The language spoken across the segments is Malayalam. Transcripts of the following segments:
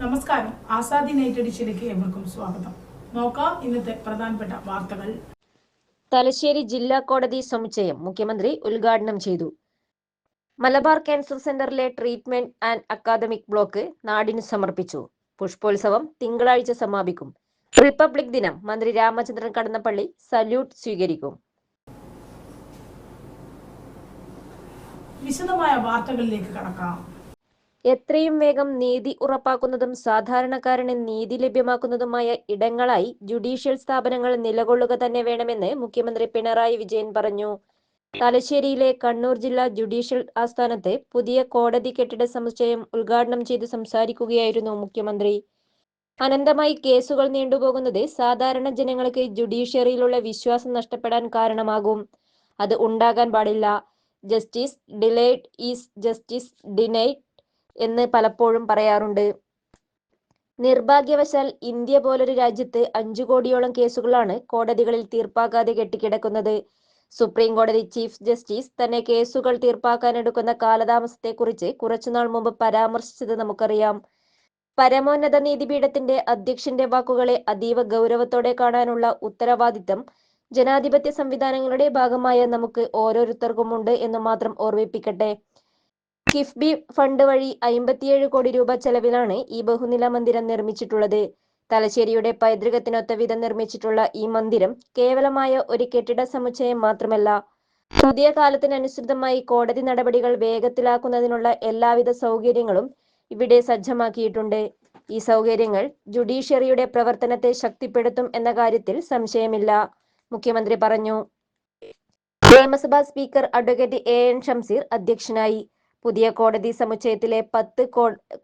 നമസ്കാരം. ആസാദി നൈറ്റ് എഡിഷനിലേക്ക് ഏവർക്കും സ്വാഗതം. നോക്കാം ഇന്നത്തെ പ്രധാനപ്പെട്ട വാർത്തകൾ. തലശ്ശേരി ജില്ലാ കോടതി സമുച്ചയം മുഖ്യമന്ത്രി ഉദ്ഘാടനം ചെയ്തു. മലബാർ ക്യാൻസർ സെന്ററിലെ ട്രീറ്റ്മെന്റ് ആൻഡ് അക്കാദമിക് ബ്ലോക്ക് നാടിന് സമർപ്പിച്ചു. പുഷ്പോത്സവം തിങ്കളാഴ്ച സമാപിക്കും. റിപ്പബ്ലിക് ദിനം മന്ത്രി രാമചന്ദ്രൻ കടന്നപ്പള്ളി സല്യൂട്ട് സ്വീകരിക്കും. വിശദമായ വാർത്തകളിലേക്ക് കടക്കാം. എത്രയും വേഗം നീതി ഉറപ്പാക്കുന്നതും സാധാരണക്കാരന് നീതി ലഭ്യമാക്കുന്നതുമായ ഇടങ്ങളായി ജുഡീഷ്യൽ സ്ഥാപനങ്ങൾ നിലകൊള്ളുക തന്നെ വേണമെന്ന് മുഖ്യമന്ത്രി പിണറായി വിജയൻ പറഞ്ഞു. തലശ്ശേരിയിലെ കണ്ണൂർ ജില്ലാ ജുഡീഷ്യൽ ആസ്ഥാനത്തെ പുതിയ കോടതി കെട്ടിട സമുച്ചയം ഉദ്ഘാടനം ചെയ്ത് സംസാരിക്കുകയായിരുന്നു മുഖ്യമന്ത്രി. അനന്തമായി കേസുകൾ നീണ്ടുപോകുന്നത് സാധാരണ ജനങ്ങൾക്ക് ജുഡീഷ്യറിയിലുള്ള വിശ്വാസം നഷ്ടപ്പെടാൻ കാരണമാകും. അത് ഉണ്ടാകാൻ പാടില്ല. Justice delayed is justice denied എന്ന് പലപ്പോഴും പറയാറുണ്ട്. നിർഭാഗ്യവശാൽ ഇന്ത്യ പോലൊരു രാജ്യത്ത് അഞ്ചു കോടിയോളം കേസുകളാണ് കോടതികളിൽ തീർപ്പാക്കാതെ കെട്ടിക്കിടക്കുന്നത്. സുപ്രീം കോടതി ചീഫ് ജസ്റ്റിസ് തന്നെ കേസുകൾ തീർപ്പാക്കാനെടുക്കുന്ന കാലതാമസത്തെക്കുറിച്ച് കുറച്ചുനാൾ മുമ്പ് പരാമർശിച്ചത് നമുക്കറിയാം. പരമോന്നത നീതിപീഠത്തിന്റെ അധ്യക്ഷന്റെ വാക്കുകളെ അതീവ ഗൗരവത്തോടെ കാണാനുള്ള ഉത്തരവാദിത്തം ജനാധിപത്യ സംവിധാനങ്ങളുടെ ഭാഗമായ നമുക്ക് ഓരോരുത്തർക്കുമുണ്ട് എന്ന് മാത്രം ഓർമ്മിപ്പിക്കട്ടെ. കിഫ്ബി ഫണ്ട് വഴി അമ്പത്തിയേഴ് കോടി രൂപ ചെലവിലാണ് ഈ ബഹുനില മന്ദിരം നിർമ്മിച്ചിട്ടുള്ളത്. തലശ്ശേരിയുടെ പൈതൃകത്തിനൊത്ത വിധം നിർമ്മിച്ചിട്ടുള്ള ഈ മന്ദിരം കേവലമായ ഒരു കെട്ടിട സമുച്ചയം മാത്രമല്ല പുതിയ കാലത്തിനനുസൃതമായി കോടതി നടപടികൾ വേഗത്തിലാക്കുന്നതിനുള്ള എല്ലാവിധ സൗകര്യങ്ങളും ഇവിടെ സജ്ജമാക്കിയിട്ടുണ്ട്. ഈ സൗകര്യങ്ങൾ ജുഡീഷ്യറിയുടെ പ്രവർത്തനത്തെ ശക്തിപ്പെടുത്തും എന്ന കാര്യത്തിൽ സംശയമില്ല. മുഖ്യമന്ത്രി പറഞ്ഞു. നിയമസഭാ speaker advocate A N Shamseer അധ്യക്ഷനായി. പുതിയ കോടതി സമുച്ചയത്തിലെ പത്ത്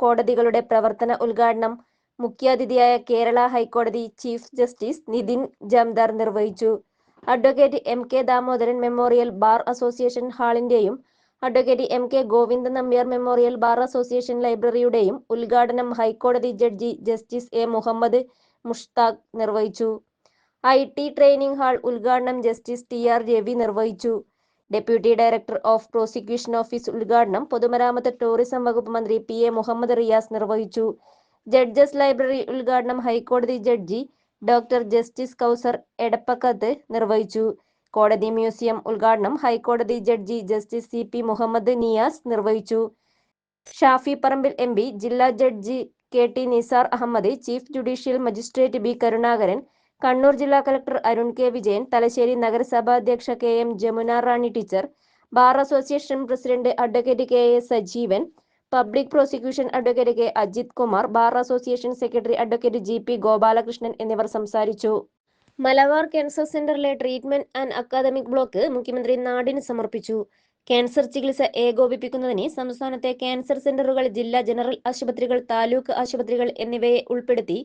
കോടതികളുടെ പ്രവർത്തന ഉദ്ഘാടനം മുഖ്യാതിഥിയായ കേരള ഹൈക്കോടതി ചീഫ് ജസ്റ്റിസ് നിതിൻ ജംദാർ നിർവഹിച്ചു. Advocate M K Damodaran memorial bar association ഹാളിന്റെയും advocate M K Govinda Nambiar memorial bar association ലൈബ്രറിയുടെയും ഉദ്ഘാടനം ഹൈക്കോടതി ജഡ്ജി ജസ്റ്റിസ് എ മുഹമ്മദ് മുഷ്താഖ് നിർവഹിച്ചു. ഐ ടി ട്രെയിനിംഗ് ഹാൾ ഉദ്ഘാടനം ജസ്റ്റിസ് ടി ആർ രവി നിർവഹിച്ചു. Deputy director of prosecution office ഉദ്ഘാടനം പൊതുമരാമത്ത് ടൂറിസം വകുപ്പ് മന്ത്രി പി എ മുഹമ്മദ് റിയാസ് നിർവഹിച്ചു. ജഡ്ജസ് ലൈബ്രറി ഉദ്ഘാടനം ഹൈക്കോടതി ജഡ്ജി ഡോക്ടർ ജസ്റ്റിസ് കൗസർ എടപ്പക്കത്ത് നിർവഹിച്ചു. കോടതി മ്യൂസിയം ഉദ്ഘാടനം ഹൈക്കോടതി judge justice C P Muhammad Niyas നിർവഹിച്ചു. ഷാഫി പറമ്പിൽ എം ജില്ലാ judge K T Nisar Ahammed chief judicial magistrate B Karunakaran Kannur ജില്ലാ കളക്ടർ അരുൺ കെ വിജയൻ തലശ്ശേരി നഗരസഭാ അധ്യക്ഷ K M Jamuna Rani teacher bar association president advocate K A Sajeevan public prosecution advocate K Ajith Kumar bar association secretary advocate G P Gopalakrishnan എന്നിവർ സംസാരിച്ചു. മലബാർ ക്യാൻസർ സെന്ററിലെ ട്രീറ്റ്മെന്റ് ആൻഡ് അക്കാദമിക് ബ്ലോക്ക് മുഖ്യമന്ത്രി നാടിന് സമർപ്പിച്ചു. ക്യാൻസർ ചികിത്സ ഏകോപിപ്പിക്കുന്നതിന് സംസ്ഥാനത്തെ ക്യാൻസർ സെന്ററുകൾ ജില്ലാ ജനറൽ ആശുപത്രികൾ താലൂക്ക് ആശുപത്രികൾ എന്നിവയെ ഉൾപ്പെടുത്തി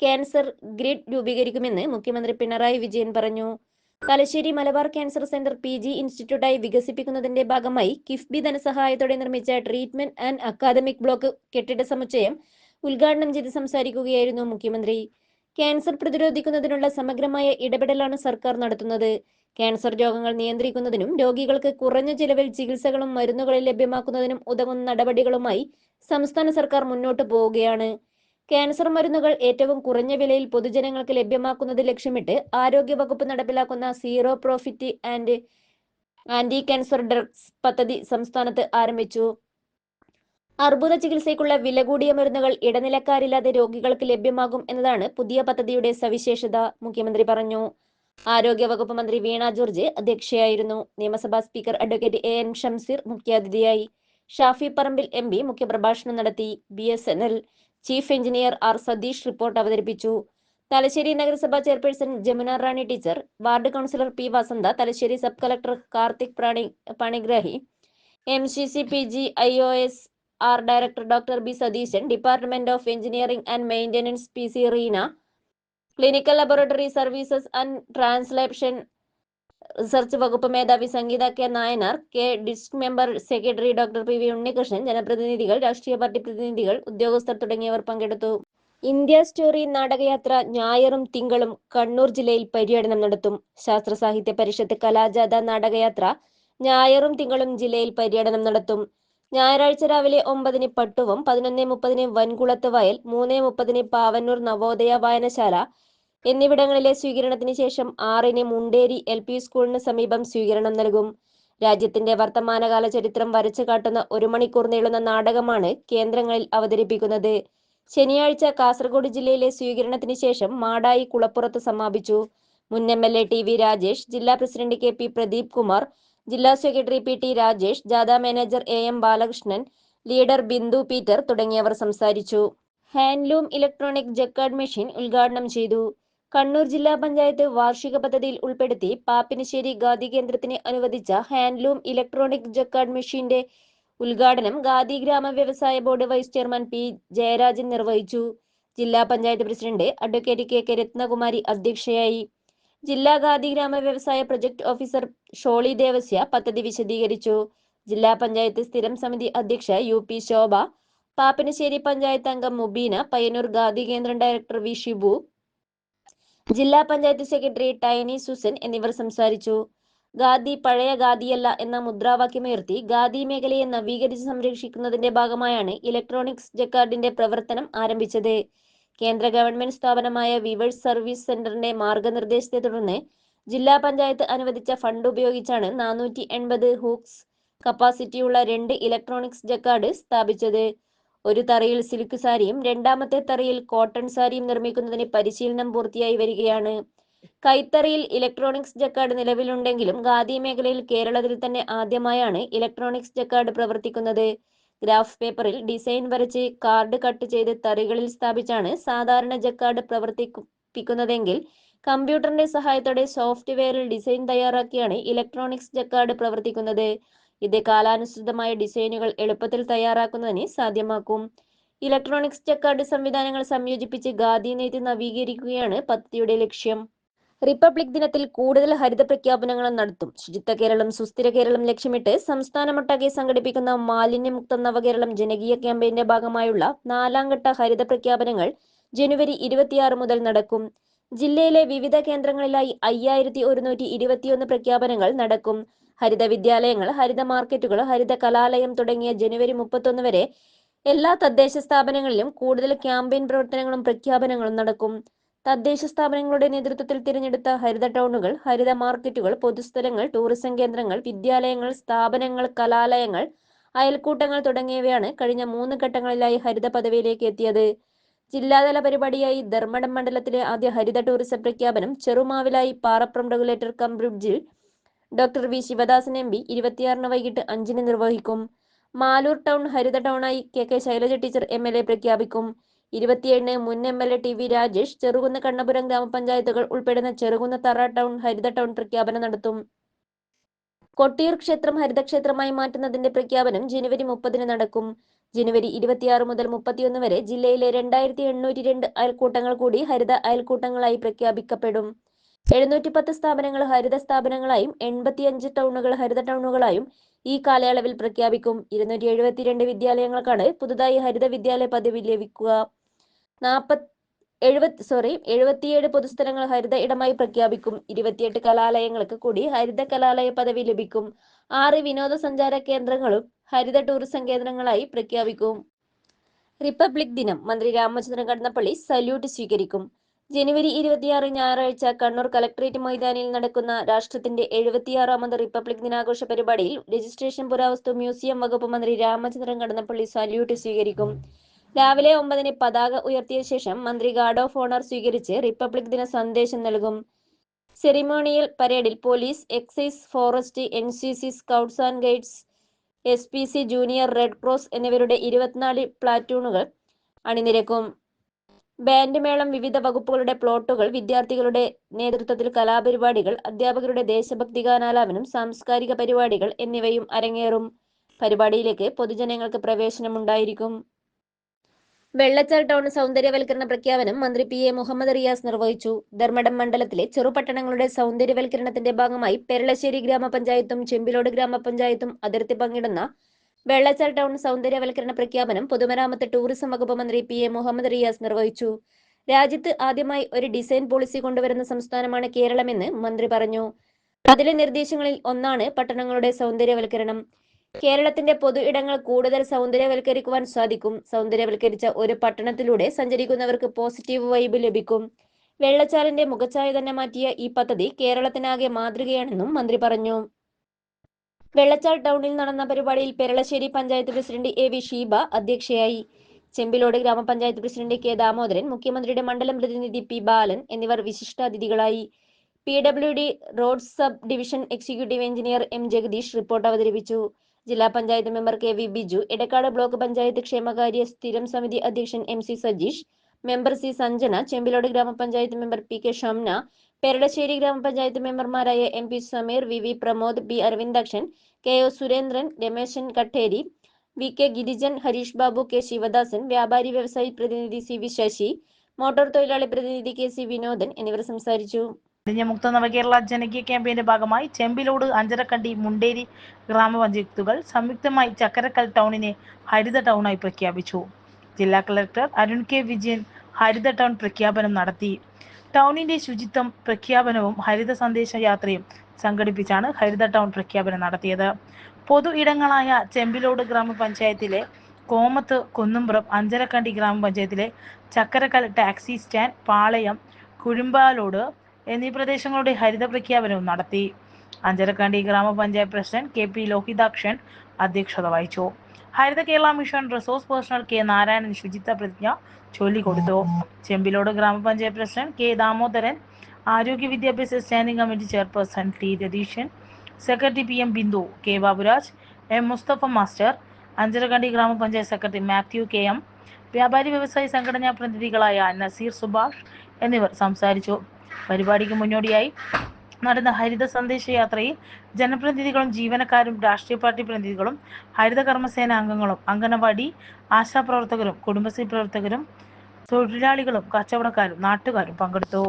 ക്യാൻസർ ഗ്രിഡ് രൂപീകരിക്കുമെന്ന് മുഖ്യമന്ത്രി പിണറായി വിജയൻ പറഞ്ഞു. Thalassery Malabar cancer centre P G ഇൻസ്റ്റിറ്റ്യൂട്ടായി വികസിപ്പിക്കുന്നതിന്റെ ഭാഗമായി കിഫ്ബി ധനസഹായത്തോടെ നിർമ്മിച്ച ട്രീറ്റ്മെന്റ് ആൻഡ് അക്കാദമിക് ബ്ലോക്ക് കെട്ടിട സമുച്ചയം ഉദ്ഘാടനം ചെയ്ത് സംസാരിക്കുകയായിരുന്നു മുഖ്യമന്ത്രി. ക്യാൻസർ പ്രതിരോധിക്കുന്നതിനുള്ള സമഗ്രമായ ഇടപെടലാണ് സർക്കാർ നടത്തുന്നത്. ക്യാൻസർ രോഗങ്ങൾ നിയന്ത്രിക്കുന്നതിനും രോഗികൾക്ക് കുറഞ്ഞ ചിലവിൽ ചികിത്സകളും മരുന്നുകളും ലഭ്യമാക്കുന്നതിനും ഉതകുന്ന നടപടികളുമായി സംസ്ഥാന സർക്കാർ മുന്നോട്ട് പോവുകയാണ്. ക്യാൻസർ മരുന്നുകൾ ഏറ്റവും കുറഞ്ഞ വിലയിൽ പൊതുജനങ്ങൾക്ക് ലഭ്യമാക്കുന്നത് ലക്ഷ്യമിട്ട് ആരോഗ്യവകുപ്പ് നടപ്പിലാക്കുന്ന zero profit and anti cancer drugs പദ്ധതി സംസ്ഥാനത്ത് ആരംഭിച്ചു. അർബുദ ചികിത്സയ്ക്കുള്ള വില കൂടിയ മരുന്നുകൾ ഇടനിലക്കാരില്ലാതെ രോഗികൾക്ക് ലഭ്യമാകും എന്നതാണ് പുതിയ പദ്ധതിയുടെ സവിശേഷത മുഖ്യമന്ത്രി പറഞ്ഞു. ആരോഗ്യവകുപ്പ് മന്ത്രി വീണ ജോർജ് അധ്യക്ഷയായിരുന്നു. നിയമസഭാ speaker advocate A N Shamseer മുഖ്യാതിഥിയായി. ഷാഫി പറമ്പിൽ എം പി മുഖ്യപ്രഭാഷണം നടത്തി. B S N L chief engineer R Satheesh report അവതരിപ്പിച്ചു. തലശ്ശേരി നഗരസഭാ chairperson Jamuna Rani teacher ward councillor P Vasantha Thalassery sub collector Karthik Prani Panigrahi M C C P G I O S R director doctor B Satheesan department of engineering and maintenance P C Reena clinical laboratory services and translation research വകുപ്പ് മേധാവി Sangeetha K Nayanar K DISC member secretary doctor P V Unnikrishnan ജനപ്രതിനിധികൾ രാഷ്ട്രീയ പാർട്ടി പ്രതിനിധികൾ ഉദ്യോഗസ്ഥർ തുടങ്ങിയവർ പങ്കെടുത്തു. ഇന്ത്യ സ്റ്റോറി നാടകയാത്ര ഞായറും തിങ്കളും കണ്ണൂർ ജില്ലയിൽ പര്യടനം നടത്തും. ശാസ്ത്ര സാഹിത്യ പരിഷത്ത് കലാജാഥ നാടകയാത്ര ഞായറും തിങ്കളും ജില്ലയിൽ പര്യടനം നടത്തും. ഞായറാഴ്ച രാവിലെ ഒമ്പതിന് പട്ടുവം പതിനൊന്ന് മുപ്പതിന് വൻകുളത്ത് വയൽ മൂന്ന് മുപ്പതിന് പാവന്നൂർ നവോദയ വായനശാല എന്നിവിടങ്ങളിലെ സ്വീകരണത്തിന് ശേഷം ആറിന് മുണ്ടേരി എൽ പി സ്കൂളിന് സമീപം സ്വീകരണം നൽകും. രാജ്യത്തിന്റെ വർത്തമാനകാല ചരിത്രം വരച്ചു കാട്ടുന്ന ഒരു മണിക്കൂർ നീളുന്ന നാടകമാണ് കേന്ദ്രങ്ങളിൽ അവതരിപ്പിക്കുന്നത്. ശനിയാഴ്ച കാസർഗോഡ് ജില്ലയിലെ സ്വീകരണത്തിന് ശേഷം മാടായി കുളപ്പുറത്ത് സമാപിച്ചു. മുൻ M L A T V Rajesh ജില്ലാ president K P Pradeep Kumar ജില്ലാ secretary P T Rajesh ജാഥാ manager A M Balakrishnan leader Bindu Peter തുടങ്ങിയവർ സംസാരിച്ചു. ഹാൻഡ്ലൂം ഇലക്ട്രോണിക് ജക്കാർഡ് മെഷീൻ ഉദ്ഘാടനം ചെയ്തു. കണ്ണൂർ ജില്ലാ പഞ്ചായത്ത് വാർഷിക പദ്ധതിയിൽ ഉൾപ്പെടുത്തി പാപ്പിനിശ്ശേരി ഖാദി കേന്ദ്രത്തിന് അനുവദിച്ച ഹാൻഡ്ലൂം ഇലക്ട്രോണിക് ജക്കാർഡ് മെഷീന്റെ ഉദ്ഘാടനം ഖാദി ഗ്രാമ വ്യവസായ board vice chairman P Jayarajan നിർവഹിച്ചു. ജില്ലാ panchayat president advocate K K Rathnakumari അധ്യക്ഷയായി. ജില്ലാ ഖാദി ഗ്രാമ വ്യവസായ പ്രൊജക്ട് ഓഫീസർ ഷോളി ദേവസ്യ പദ്ധതി വിശദീകരിച്ചു. ജില്ലാ പഞ്ചായത്ത് സ്ഥിരം സമിതി അധ്യക്ഷ യു പി ശോഭ പാപ്പനശ്ശേരി പഞ്ചായത്ത് അംഗം മുബീന പയ്യന്നൂർ ഖാദി കേന്ദ്രം ഡയറക്ടർ വി ഷിബു ജില്ലാ പഞ്ചായത്ത് സെക്രട്ടറി ടൈനി സുസൻ എന്നിവർ സംസാരിച്ചു. ഖാദി പഴയ ഖാദിയല്ല എന്ന മുദ്രാവാക്യമുയർത്തി ഖാദി മേഖലയെ നവീകരിച്ച് സംരക്ഷിക്കുന്നതിന്റെ ഭാഗമായാണ് ഇലക്ട്രോണിക്സ് ജക്കാർഡിന്റെ പ്രവർത്തനം ആരംഭിച്ചത്. കേന്ദ്ര ഗവൺമെന്റ് സ്ഥാപനമായ വിവേഴ്സ് സർവീസ് സെന്ററിന്റെ മാർഗനിർദ്ദേശത്തെ തുടർന്ന് ജില്ലാ പഞ്ചായത്ത് അനുവദിച്ച ഫണ്ട് ഉപയോഗിച്ചാണ് നാനൂറ്റി എൺപത് ഹൂക്സ് കപ്പാസിറ്റിയുള്ള രണ്ട് ഇലക്ട്രോണിക്സ് ജക്കാർഡ് സ്ഥാപിച്ചത്. ഒരു തറയിൽ സിൽക്ക് സാരിയും രണ്ടാമത്തെ തറയിൽ കോട്ടൺ സാരിയും നിർമ്മിക്കുന്നതിന് പരിശീലനം പൂർത്തിയായി വരികയാണ്. കൈത്തറിയിൽ ഇലക്ട്രോണിക്സ് ജക്കാർഡ് നിലവിലുണ്ടെങ്കിലും ഖാദി മേഖലയിൽ കേരളത്തിൽ തന്നെ ആദ്യമായാണ് ഇലക്ട്രോണിക്സ് ജക്കാർഡ് പ്രവർത്തിക്കുന്നത്. ഗ്രാഫ് പേപ്പറിൽ ഡിസൈൻ വരച്ച് കാർഡ് കട്ട് ചെയ്ത് തറികളിൽ സ്ഥാപിച്ചാണ് സാധാരണ ജക്കാർഡ് പ്രവർത്തിപ്പിക്കുന്നതെങ്കിൽ കമ്പ്യൂട്ടറിന്റെ സഹായത്തോടെ സോഫ്റ്റ്വെയറിൽ ഡിസൈൻ തയ്യാറാക്കിയാണ് ഇലക്ട്രോണിക്സ് ജക്കാർഡ് പ്രവർത്തിക്കുന്നത്. ഇത് കാലാനുസൃതമായ ഡിസൈനുകൾ എളുപ്പത്തിൽ തയ്യാറാക്കുന്നതിന് സാധ്യമാക്കും. ഇലക്ട്രോണിക്സ് ചെക്കാർഡ് സംവിധാനങ്ങൾ സംയോജിപ്പിച്ച് ഖാദി നെയ്ത്ത് നവീകരിക്കുകയാണ് പദ്ധതിയുടെ ലക്ഷ്യം. റിപ്പബ്ലിക് ദിനത്തിൽ കൂടുതൽ ഹരിത പ്രഖ്യാപനങ്ങൾ നടത്തും. ശുചിത്വ കേരളം സുസ്ഥിര കേരളം ലക്ഷ്യമിട്ട് സംസ്ഥാനമൊട്ടാകെ സംഘടിപ്പിക്കുന്ന മാലിന്യമുക്ത നവകേരളം ജനകീയ ക്യാമ്പയിന്റെ ഭാഗമായുള്ള നാലാം ഘട്ട ഹരിത പ്രഖ്യാപനങ്ങൾ ജനുവരി ഇരുപത്തിയാറ് മുതൽ നടക്കും. ജില്ലയിലെ വിവിധ കേന്ദ്രങ്ങളിലായി അയ്യായിരത്തി ഒരുന്നൂറ്റി ഇരുപത്തിയൊന്ന് പ്രഖ്യാപനങ്ങൾ നടക്കും. ഹരിത വിദ്യാലയങ്ങൾ ഹരിത മാർക്കറ്റുകൾ ഹരിത കലാലയം തുടങ്ങിയ ജനുവരി മുപ്പത്തൊന്ന് വരെ എല്ലാ തദ്ദേശ സ്ഥാപനങ്ങളിലും കൂടുതൽ ക്യാമ്പയിൻ പ്രവർത്തനങ്ങളും പ്രഖ്യാപനങ്ങളും നടക്കും. തദ്ദേശ സ്ഥാപനങ്ങളുടെ നേതൃത്വത്തിൽ തിരഞ്ഞെടുത്ത ഹരിത ടൗണുകൾ ഹരിത മാർക്കറ്റുകൾ പൊതുസ്ഥലങ്ങൾ ടൂറിസം കേന്ദ്രങ്ങൾ വിദ്യാലയങ്ങൾ സ്ഥാപനങ്ങൾ കലാലയങ്ങൾ അയൽക്കൂട്ടങ്ങൾ തുടങ്ങിയവയാണ് കഴിഞ്ഞ മൂന്ന് ഘട്ടങ്ങളിലായി ഹരിത പദവിയിലേക്ക് എത്തിയത്. ജില്ലാതല പരിപാടിയായി ധർമ്മടം മണ്ഡലത്തിലെ ആദ്യ ഹരിത ടൂറിസം പ്രഖ്യാപനം Cherumavilayi Parapram regulator cum ബ്രിഡ്ജിൽ doctor V Sivadasan M P ഇരുപത്തിയാറിന് വൈകിട്ട് അഞ്ചിന് നിർവഹിക്കും. മാലൂർ ടൗൺ ഹരിത ടൗണായി K K Shailaja teacher M L A പ്രഖ്യാപിക്കും. ഇരുപത്തിയേഴിന് മുൻ M L A T V Rajesh Cherukunna Kannapuram ഗ്രാമപഞ്ചായത്തുകൾ ഉൾപ്പെടുന്ന ചെറുകുന്ന തറ ടൗൺ ഹരിത ടൗൺ പ്രഖ്യാപനം നടത്തും. കൊട്ടിയൂർ ക്ഷേത്രം ഹരിതക്ഷേത്രമായി മാറ്റുന്നതിന്റെ പ്രഖ്യാപനം ജനുവരി മുപ്പതിന് നടക്കും. ജനുവരി ഇരുപത്തിയാറ് മുതൽ മുപ്പത്തിയൊന്ന് വരെ ജില്ലയിലെ രണ്ടായിരത്തി എണ്ണൂറ്റി രണ്ട് അയൽക്കൂട്ടങ്ങൾ കൂടി ഹരിത അയൽക്കൂട്ടങ്ങളായി പ്രഖ്യാപിക്കപ്പെടും. എഴുന്നൂറ്റി പത്ത് സ്ഥാപനങ്ങൾ ഹരിത സ്ഥാപനങ്ങളായും എൺപത്തിയഞ്ച് ടൗണുകൾ ഹരിത ടൗണുകളായും ഈ കാലയളവിൽ പ്രഖ്യാപിക്കും. ഇരുന്നൂറ്റി എഴുപത്തിരണ്ട് വിദ്യാലയങ്ങൾക്കാണ് പുതുതായി ഹരിത വിദ്യാലയ പദവി ലഭിക്കുക. നാൽപ്പത് എഴുപത് സോറി എഴുപത്തിയേഴ് പൊതുസ്ഥലങ്ങൾ ഹരിത ഇടമായി പ്രഖ്യാപിക്കും. ഇരുപത്തിയെട്ട് കലാലയങ്ങൾക്ക് കൂടി ഹരിത കലാലയ പദവി ലഭിക്കും. ആറ് വിനോദസഞ്ചാര കേന്ദ്രങ്ങളും ഹരിത ടൂറിസം കേന്ദ്രങ്ങളായി പ്രഖ്യാപിക്കും. റിപ്പബ്ലിക് ദിനം മന്ത്രി രാമചന്ദ്രൻ കടന്നപ്പള്ളി സല്യൂട്ട് സ്വീകരിക്കും. ജനുവരി ഇരുപത്തിയാറ് ഞായറാഴ്ച കണ്ണൂർ കളക്ടറേറ്റ് മൈതാനിയിൽ നടക്കുന്ന രാഷ്ട്രത്തിന്റെ എഴുപത്തിയാറാമത് റിപ്പബ്ലിക് ദിനാഘോഷ പരിപാടിയിൽ രജിസ്ട്രേഷൻ പുരാവസ്തു മ്യൂസിയം വകുപ്പ് മന്ത്രി രാമചന്ദ്രൻ കടന്നപ്പള്ളി സല്യൂട്ട് സ്വീകരിക്കും. രാവിലെ ഒമ്പതിന് പതാക ഉയർത്തിയ ശേഷം മന്ത്രി ഗാർഡ് ഓഫ് ഓണർ സ്വീകരിച്ച് റിപ്പബ്ലിക് ദിന സന്ദേശം നൽകും. സെറിമോണിയൽ പരേഡിൽ police excise forest N C C scouts and guides S P C junior red cross എന്നിവരുടെ ഇരുപത്തിനാല് പ്ലാറ്റൂണുകൾ അണിനിരക്കും. ബാൻഡ് മേളം വിവിധ വകുപ്പുകളുടെ പ്ലോട്ടുകൾ വിദ്യാർത്ഥികളുടെ നേതൃത്വത്തിൽ കലാപരിപാടികൾ അധ്യാപകരുടെ ദേശഭക്തി ഗാനാലാപനം സാംസ്കാരിക പരിപാടികൾ എന്നിവയും അരങ്ങേറും പരിപാടിയിലേക്ക് പൊതുജനങ്ങൾക്ക് പ്രവേശനമുണ്ടായിരിക്കും. വെള്ളച്ചാൽ ടൗൺ സൗന്ദര്യവൽക്കരണ പ്രഖ്യാപനം മന്ത്രി പി എ മുഹമ്മദ് റിയാസ് നിർവഹിച്ചു. ധർമ്മടം മണ്ഡലത്തിലെ ചെറുപട്ടണങ്ങളുടെ സൗന്ദര്യവൽക്കരണത്തിന്റെ ഭാഗമായി പെരളശ്ശേരി ഗ്രാമപഞ്ചായത്തും ചെമ്പിലോട് ഗ്രാമപഞ്ചായത്തും അതിർത്തി പങ്കിടുന്ന വെള്ളച്ചാൽ ടൗൺ സൗന്ദര്യവൽക്കരണ പ്രഖ്യാപനം പൊതുമരാമത്ത് ടൂറിസം വകുപ്പ് മന്ത്രി പി എ മുഹമ്മദ് റിയാസ് നിർവഹിച്ചു. രാജ്യത്ത് ആദ്യമായി ഒരു ഡിസൈൻ പോളിസി കൊണ്ടുവരുന്ന സംസ്ഥാനമാണ് കേരളമെന്ന് മന്ത്രി പറഞ്ഞു. അതിലെ നിർദ്ദേശങ്ങളിൽ ഒന്നാണ് പട്ടണങ്ങളുടെ സൗന്ദര്യവൽക്കരണം. കേരളത്തിന്റെ പൊതു ഇടങ്ങൾ കൂടുതൽ സൗന്ദര്യവൽക്കരിക്കുവാൻ സാധിക്കും. സൗന്ദര്യവൽക്കരിച്ച ഒരു പട്ടണത്തിലൂടെ സഞ്ചരിക്കുന്നവർക്ക് പോസിറ്റീവ് വൈബ് ലഭിക്കും. വെള്ളച്ചാലിന്റെ മുഖച്ഛായ തന്നെ മാറ്റിയ ഈ പദ്ധതി കേരളത്തിനാകെ മാതൃകയാണെന്നും മന്ത്രി പറഞ്ഞു. വെള്ളച്ചാൽ ടൗണിൽ നടന്ന പരിപാടിയിൽ Peralassery panchayat president A V Sheeba അധ്യക്ഷയായി. ചെമ്പിലോട് ഗ്രാമപഞ്ചായത്ത് പ്രസിഡന്റ് കെ ദാമോദരൻ മുഖ്യമന്ത്രിയുടെ മണ്ഡലം പ്രതിനിധി പി ബാലൻ എന്നിവർ വിശിഷ്ടാതിഥികളായി P W D road sub division executive engineer M Jagadeesh report അവതരിപ്പിച്ചു. ജില്ലാ panchayat member K V Biju Edakkad block panchayat ക്ഷേമകാര്യ സ്ഥിരം സമിതി അധ്യക്ഷൻ M C Sajeesh member C Sanjana Chembilode ഗ്രാമപഞ്ചായത്ത് member P K Shamna Peralassery ഗ്രാമപഞ്ചായത്ത് മെമ്പർമാരായ M P Sameer V V Pramod B Aravindakshan K O Surendran Rameshan Katteri V K Girijan Harish Babu K Sivadasan വ്യാപാരി വ്യവസായി പ്രതിനിധി സി വി ശശി മോട്ടോർ തൊഴിലാളി പ്രതിനിധി കെ സി വിനോദൻ എന്നിവർ സംസാരിച്ചു. മുക്ത നവകേരള ജനകീയ ക്യാമ്പയിന്റെ ഭാഗമായി ചെമ്പിലോട് അഞ്ചരക്കണ്ടി മുണ്ടേരി ഗ്രാമപഞ്ചായത്തുകൾ സംയുക്തമായി ചക്കരക്കൽ ടൗണിനെ ഹരിത ടൗണായി പ്രഖ്യാപിച്ചു. ജില്ലാ കളക്ടർ അരുൺ കെ വിജയൻ ഹരിത ടൗൺ പ്രഖ്യാപനം നടത്തി. ടൗണിന്റെ ശുചിത്വം പ്രഖ്യാപനവും ഹരിത സന്ദേശ യാത്രയും സംഘടിപ്പിച്ചാണ് ഹരിത ടൗൺ പ്രഖ്യാപനം നടത്തിയത്. പൊതു ഇടങ്ങളായ ചെമ്പിലോട് ഗ്രാമപഞ്ചായത്തിലെ കോമത്ത് കുന്നുംപുറം അഞ്ചരക്കണ്ടി ഗ്രാമപഞ്ചായത്തിലെ ചക്കരക്കൽ ടാക്സി സ്റ്റാൻഡ് പാളയം കുഴുമ്പാലോട് എന്നീ പ്രദേശങ്ങളുടെ ഹരിത പ്രഖ്യാപനവും നടത്തി. അഞ്ചരക്കണ്ടി ഗ്രാമപഞ്ചായത്ത് പ്രസിഡന്റ് കെ പി ലോഹിതാക്ഷൻ അധ്യക്ഷത വഹിച്ചു. ഹരിത Kerala mission resource personal K Narayanan ശുചിത്വ പ്രതിജ്ഞ ചൊല്ലിക്കൊടുത്തു ചെമ്പിലോട് ഗ്രാമപഞ്ചായത്ത് പ്രസിഡന്റ് കെ ദാമോദരൻ ആരോഗ്യ വിദ്യാഭ്യാസ standing committee chairperson T Ratheesan secretary P M Bindu K Baburaj M Musthafa master Anjarakandy ഗ്രാമപഞ്ചായത്ത് സെക്രട്ടറി മാത്യു കെ എം വ്യാപാരി വ്യവസായി സംഘടനാ പ്രതിനിധികളായ നസീർ സുഭാഷ് എന്നിവർ സംസാരിച്ചു. പരിപാടിക്ക് മുന്നോടിയായി നടന്ന ഹരിത സന്ദേശ യാത്രയിൽ ജനപ്രതിനിധികളും ജീവനക്കാരും രാഷ്ട്രീയ പാർട്ടി പ്രതിനിധികളും ഹരിത കർമ്മസേന അംഗങ്ങളും അംഗനവാടി ആശാപ്രവർത്തകരും കുടുംബശ്രീ പ്രവർത്തകരും തൊഴിലാളികളും കച്ചവടക്കാരും നാട്ടുകാരും പങ്കെടുത്തു.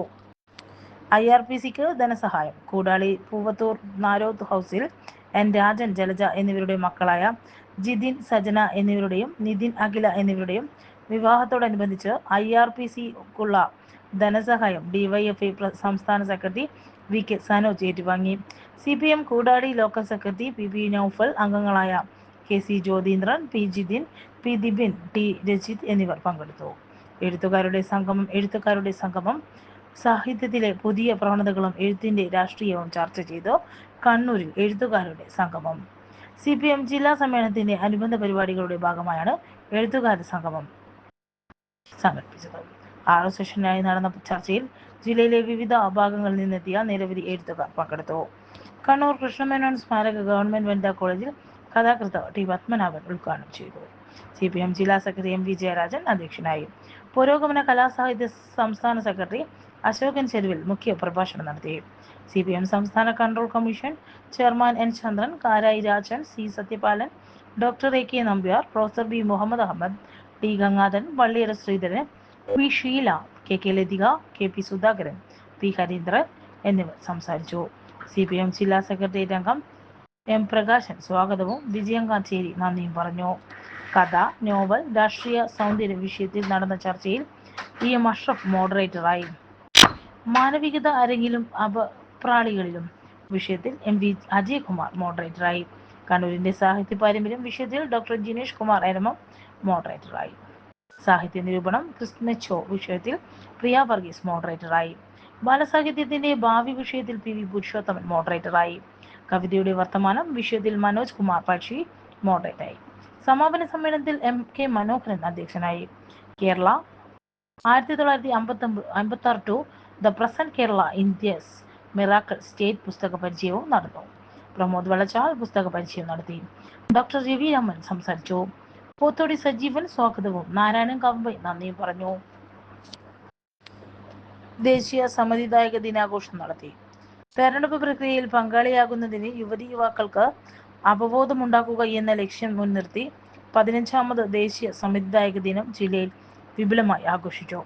ഐ ആർ പി സിക്ക് ധനസഹായം. കൂടാളി പൂവത്തൂർ നാരോത്ത് ഹൗസിൽ എൻ രാജൻ ജലജ എന്നിവരുടെ മക്കളായ ജിതിൻ സജന എന്നിവരുടെയും നിതിൻ അഖില എന്നിവരുടെയും വിവാഹത്തോടനുബന്ധിച്ച് ഐ ആർ പി സിക്കുള്ള ധനസഹായം ഡിവൈഎഫ്ഐ സംസ്ഥാന സെക്രട്ടറി വി കെ സനോജ് ഏറ്റുവാങ്ങി. C P M Koodadi local secretary P P Noufal അംഗങ്ങളായ K C Jyothindran P Jithin P Dibin T Rajith എന്നിവർ പങ്കെടുത്തു. എഴുത്തുകാരുടെ സംഗമം എഴുത്തുകാരുടെ സംഗമം സാഹിത്യത്തിലെ പുതിയ പ്രവണതകളും എഴുത്തിന്റെ രാഷ്ട്രീയവും ചർച്ച ചെയ്തു. കണ്ണൂരിൽ എഴുത്തുകാരുടെ സംഗമം. സി പി എം ജില്ലാ സമ്മേളനത്തിന്റെ അനുബന്ധ പരിപാടികളുടെ ഭാഗമായാണ് എഴുത്തുകാരുടെ സംഗമം സംഘടിപ്പിച്ചത്. ആറ് സെഷനായി നടന്ന ചർച്ചയിൽ ജില്ലയിലെ വിവിധ ഭാഗങ്ങളിൽ നിന്നെത്തിയ നിരവധി എഴുത്തുകാർ പങ്കെടുത്തു. കണ്ണൂർ കൃഷ്ണമേനോൻ സ്മാരക ഗവൺമെന്റ് വനിതാ കോളേജിൽ കഥാകൃത്ത് ടി പത്മനാഭൻ ഉദ്ഘാടനം ചെയ്തു. സി പി എം ജില്ലാ സെക്രട്ടറി എം വി ജയരാജൻ അധ്യക്ഷനായി. പുരോഗമന കലാസാഹിത്യ സംസ്ഥാന സെക്രട്ടറി അശോകൻ ചെരുവിൽ മുഖ്യ പ്രഭാഷണം നടത്തി. സി പി എം സംസ്ഥാന control commission chairman N Chandran Karayi Rajan C Sathyapalan doctor A K Nambiar professor B Muhammad Ahammed T Gangadharan Valliyara Sreedharan V Sheela K K Lathika K P Sudhakaran P Harindran എന്നിവർ സംസാരിച്ചു. സി പി എം ജില്ലാ സെക്രട്ടേറിയറ്റ് അംഗം എം പ്രകാശൻ സ്വാഗതവും വിജയം കാച്ചേരി നന്ദിയും പറഞ്ഞു. കഥ നോവൽ രാഷ്ട്രീയ സൗന്ദര്യ വിഷയത്തിൽ നടന്ന ചർച്ചയിൽ ഇ എം അഷ്റഫ് മോഡറേറ്ററായി. മാനവികത അരങ്ങിലും അപപ്രാളികളിലും വിഷയത്തിൽ എം വി അജയകുമാർ മോഡറേറ്ററായി. കണ്ണൂരിന്റെ സാഹിത്യ പാരമ്പര്യം വിഷയത്തിൽ ഡോക്ടർ ജിനേഷ് കുമാർ എരമം മോഡറേറ്ററായി. സാഹിത്യ നിരൂപണം ക്രിസ്മച്ചോ വിഷയത്തിൽ പ്രിയ വർഗീസ് മോഡറേറ്ററായി ബാലസാഹിത്യത്തിന്റെ ഭാവി വിഷയത്തിൽ പി വി പുരുഷോത്തമൻ മോഡറേറ്ററായി കവിതയുടെ വർത്തമാനം വിഷയത്തിൽ മനോജ് കുമാർ പക്ഷി മോഡറേറ്റായി സമാപന സമ്മേളനത്തിൽ എം കെ മനോഹരൻ അധ്യക്ഷനായി. കേരള ആയിരത്തി തൊള്ളായിരത്തി അമ്പത്തി അമ്പത്തി ആറ് to the present Kerala India's miracle state പുസ്തക പരിചയവും നടന്നു. പ്രമോദ് വളച്ചാൽ പുസ്തക പരിചയം നടത്തി. ഡോക്ടർ രവി രമൻ സംസാരിച്ചു. പോത്തോടി സജീവൻ സ്വാഗതവും. നാരായണൻ കമ്പൈ നന്ദിയും പറഞ്ഞു. ദേശീയ സമ്മതിദായക ദിനാഘോഷം നടത്തി. തെരഞ്ഞെടുപ്പ് പ്രക്രിയയിൽ പങ്കാളിയാകുന്നതിന് യുവതി യുവാക്കൾക്ക് അവബോധമുണ്ടാക്കുക എന്ന ലക്ഷ്യം മുൻനിർത്തി പതിനഞ്ചാമത് ദേശീയ സമ്മതിദായക ദിനം ജില്ലയിൽ വിപുലമായി ആഘോഷിച്ചു.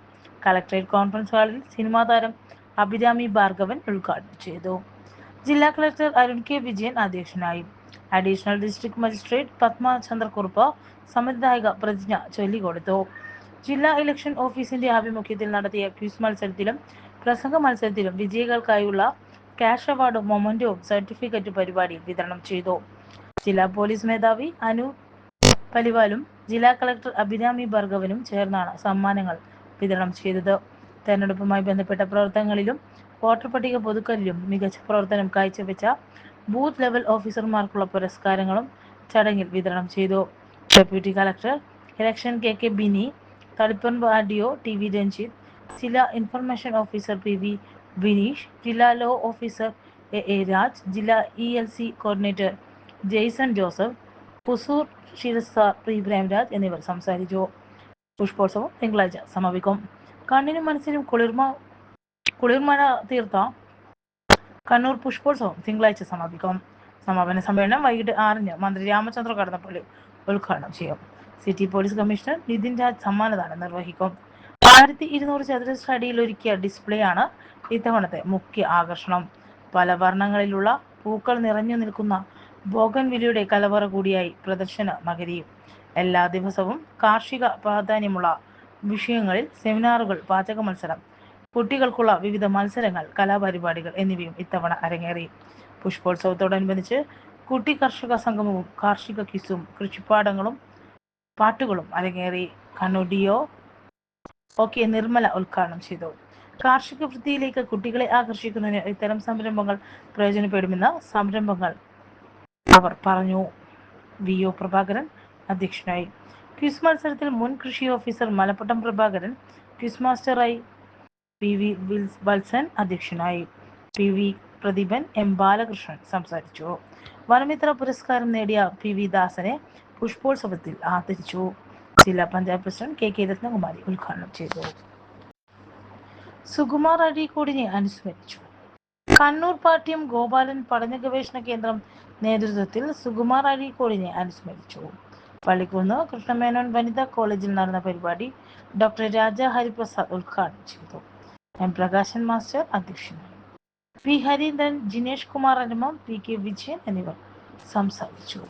കളക്ടറേറ്റ് കോൺഫറൻസ് ഹാളിൽ സിനിമാ താരം അഭിരാമി ഭാർഗവൻ ഉദ്ഘാടനം ചെയ്തു. ജില്ലാ കളക്ടർ അരുൺ കെ വിജയൻ അധ്യക്ഷനായി. Additional district magistrate Padma Chandrakkurup സമ്മതിദായക പ്രതിജ്ഞ ചൊല്ലിക്കൊടുത്തു. ജില്ലാ ഇലക്ഷൻ ഓഫീസിന്റെ ആഭിമുഖ്യത്തിൽ നടത്തിയ ക്വിസ് മത്സരത്തിലും പ്രസംഗ മത്സരത്തിലും വിജയികൾക്കായുള്ള ക്യാഷ് അവാർഡും മൊമന്റവും സർട്ടിഫിക്കറ്റ് പരിപാടി വിതരണം ചെയ്തു. ജില്ലാ പോലീസ് മേധാവി അനു പലിവാലും ജില്ലാ കളക്ടർ അഭിരാമി ഭാർഗവനും ചേർന്നാണ് സമ്മാനങ്ങൾ വിതരണം ചെയ്തത്. തെരഞ്ഞെടുപ്പുമായി ബന്ധപ്പെട്ട പ്രവർത്തനങ്ങളിലും വോട്ടർ പട്ടിക പുതുക്കലിലും മികച്ച പ്രവർത്തനം കാഴ്ചവെച്ച ബൂത്ത് ലെവൽ ഓഫീസർമാർക്കുള്ള പുരസ്കാരങ്ങളും ചടങ്ങിൽ വിതരണം ചെയ്തു. Deputy collector election K K Bini Taliparamba R D O T V Ranjith ജില്ലാ information officer P V Vineesh ജില്ലാ law officer A A Raj ജില്ലാ E L C coordinator Jaison Joseph പുസൂർ ശിരസാർ പി പ്രേംരാജ് എന്നിവർ സംസാരിച്ചു. പുഷ്പോത്സവം തിങ്കളാഴ്ച സമാപിക്കും. കണ്ണിനും മനസ്സിനും കുളിർമ കുളിർമഴ തീർത്ത കണ്ണൂർ പുഷ്പോത്സവം തിങ്കളാഴ്ച സമാപിക്കും. സമാപന സമ്മേളനം വൈകിട്ട് ആറിന് മന്ത്രി രാമചന്ദ്ര കടന്നപ്പള്ളി ഉദ്ഘാടനം ചെയ്യും. City police commissioner Nithin Raj സമ്മാനദാനം നിർവഹിക്കും. ആയിരത്തി ഇരുന്നൂറ് ചതുരശ്ര അടിയിൽ ഒരുക്കിയ ഡിസ്പ്ലേ ആണ് ഇത്തവണത്തെ മുഖ്യ ആകർഷണം. പല വർണങ്ങളിലുള്ള പൂക്കൾ നിറഞ്ഞു നിൽക്കുന്ന ബോഗൻവില്ലയുടെ കലവറ കൂടിയായി പ്രദർശന നഗരിയും എല്ലാ ദിവസവും കാർഷിക പ്രാധാന്യമുള്ള വിഷയങ്ങളിൽ സെമിനാറുകൾ പാചക മത്സരം കുട്ടികൾക്കുള്ള വിവിധ മത്സരങ്ങൾ കലാപരിപാടികൾ എന്നിവയും ഇത്തവണ അരങ്ങേറി. പുഷ്പോത്സവത്തോടനുബന്ധിച്ച് കുട്ടി കർഷക സംഗമവും കാർഷിക കിസും കൃഷിപ്പാടങ്ങളും പാട്ടുകളും അരങ്ങേറി കനോഡിയോ ഒക്കെ നിർമ്മല ഉദ്ഘാടനം ചെയ്തു. കാർഷിക വൃത്തിയിലേക്ക് കുട്ടികളെ ആകർഷിക്കുന്നതിന് ഇത്തരം സംരംഭങ്ങൾ പ്രയോജനപ്പെടുമെന്ന് സംരംഭങ്ങൾ അവർ പറഞ്ഞു. വി ഒ പ്രഭാകരൻ അധ്യക്ഷനായി. ക്വിസ് മത്സരത്തിൽ മുൻ കൃഷി ഓഫീസർ മലപ്പട്ടം പ്രഭാകരൻ ക്വിസ് മാസ്റ്ററായി പി വി വിൽസ് വത്സൻ അധ്യക്ഷനായി. P V Pradeepan M Balakrishnan സംസാരിച്ചു. വനമിത്ര പുരസ്കാരം നേടിയ പി വി ദാസനെ പുഷ്പോത്സവത്തിൽ ആദരിച്ചു. ജില്ലാ panchayat president K K Rathnakumari ഉദ്ഘാടനം ചെയ്തു. സുകുമാർ അഴീക്കോടിനെ അനുസ്മരിച്ചു. കണ്ണൂർ പാട്യം ഗോപാലൻ പഠന ഗവേഷണ കേന്ദ്രം നേതൃത്വത്തിൽ സുകുമാർ അഴീക്കോടിനെ അനുസ്മരിച്ചു. പള്ളിക്കുന്ന് കൃഷ്ണമേനോൻ വനിതാ കോളേജിൽ നടന്ന പരിപാടി ഡോക്ടർ രാജ ഹരിപ്രസാദ് ഉദ്ഘാടനം ചെയ്തു. എം പ്രകാശൻ മാസ്റ്റർ അധ്യക്ഷനായി. പി ഹരീന്ദ്രൻ ജിനേഷ് കുമാർ അനുമം പി കെ വിജയൻ എന്നിവർ സംസാരിച്ചു.